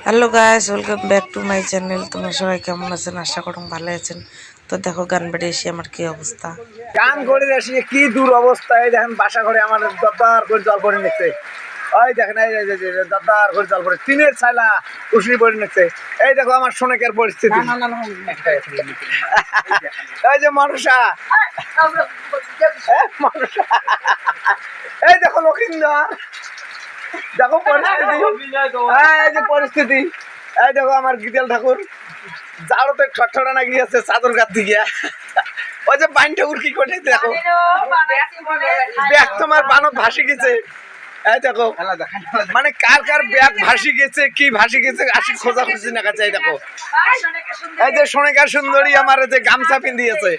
Hello guys welcome back to my channel তোমরা সবাই কেমন আছেন আশা করুন ভালো আছেন তো দেখো গান বেড়ে এসে আমার কি অবস্থা গান করে আসি কি দূর অবস্থা এই দেখেন বাসা করে আমার দরদার করে জল পড়ে নিচ্ছে ওই দেখেন এই দরদার করে জল পড়ে টিনের ছাইলা উসরি পড়ে নিচ্ছে এই দেখো আমার সোনেকের পরিস্থিতি এই যে মনসা এই মনসা। এই দেখো লক্ষিন্দর দেখো পরিস্থিতি। পরিস্থিতি। এই দেখো আমার গিদেল ঠাকুর। না গিয়েছে চাদর গাছ দিয়ে ওই যে বাইন ঠাকুর কি করে দেখো। ব্যাগ তোমার ভাসি গেছে। এই দেখো। মানে কার কার ব্যাগ ভাসি গেছে, কি ভাসি গেছে, আসি খোঁজা খুঁজি না কাছে দেখো। এই যে সোনেকার সুন্দরী আমার যে গামছা পিন্দিয়েছে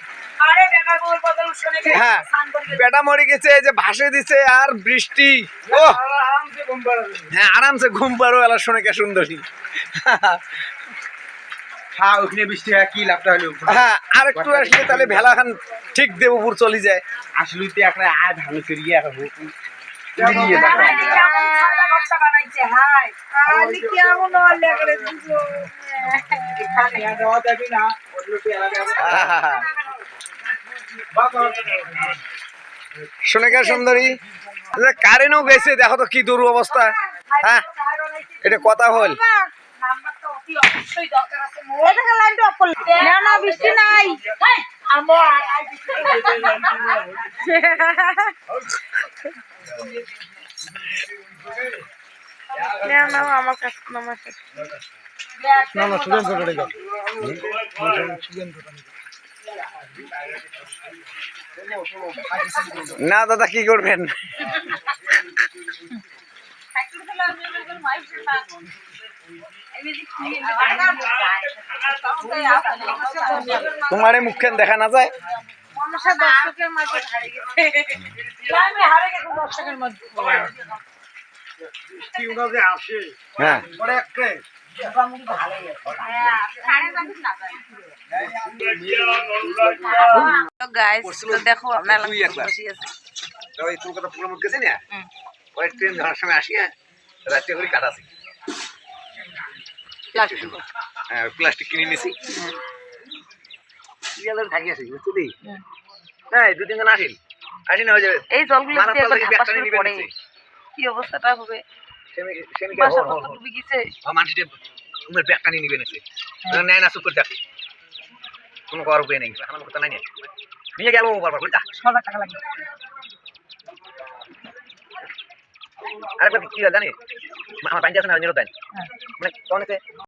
হ্যাঁ বেটা মরে গেছে, এই যে ভাসে দিছে আর বৃষ্টি। ও হ্যাঁ আরামসে ঘুম পারো এলা সোনেকা সুন্দরী। হ্যাঁ ওখানে বৃষ্টি হয় কি লাভটা হলো? হ্যাঁ আর একটু আসলে তাহলে ভেলা খান ঠিক দেবপুর চলে যায়। আসলে তো এখন সোনেকা সুন্দরী? কারেন্টও গেছে দেখো তো কি দূর অবস্থা। হ্যাঁ এটা কথা হল না না বৃষ্টি নাই। কাছে আমার কাছে। না দাদা কি করবেন? তোমার মুখ মুখখান দেখা না যায়? দর্শকের মাঝে হারে গেছে। আমি হারে গেছি দর্শকের মধ্যে হ্যাঁ। তো গাইস তো দেখো আপনার দুই একবার। বসে আছে। ওই কলকাতা প্রোগ্রাম গেছে না? ওই ট্রেন ধরার সময় আসি হ্যাঁ? রাত্রে করে কাটাছি প্লাস্টিক হ্যাঁ প্লাস্টিক কিনে নিছি। থাকি আছি বুঝলি? হ্যাঁ দু তিনজন আসিল আসি না ওই যে এই জলগুলো কি অবস্থাটা হবে? সেমি- সেমিকে বাসা হর হর কত ডুবে গেছে? মানুষটা তোমার ব্যাগটা নিয়ে নিবে নিচে নেয় না চুপ করে থাক। কোনো করার উপায় নেই। আমার কথা নাই নিয়ে গেল বারবার করে যা। ছ টাকা লাগে আরেকবার কি হয় আমার পাঞ্জাব না নিরোধ মানে অনেকে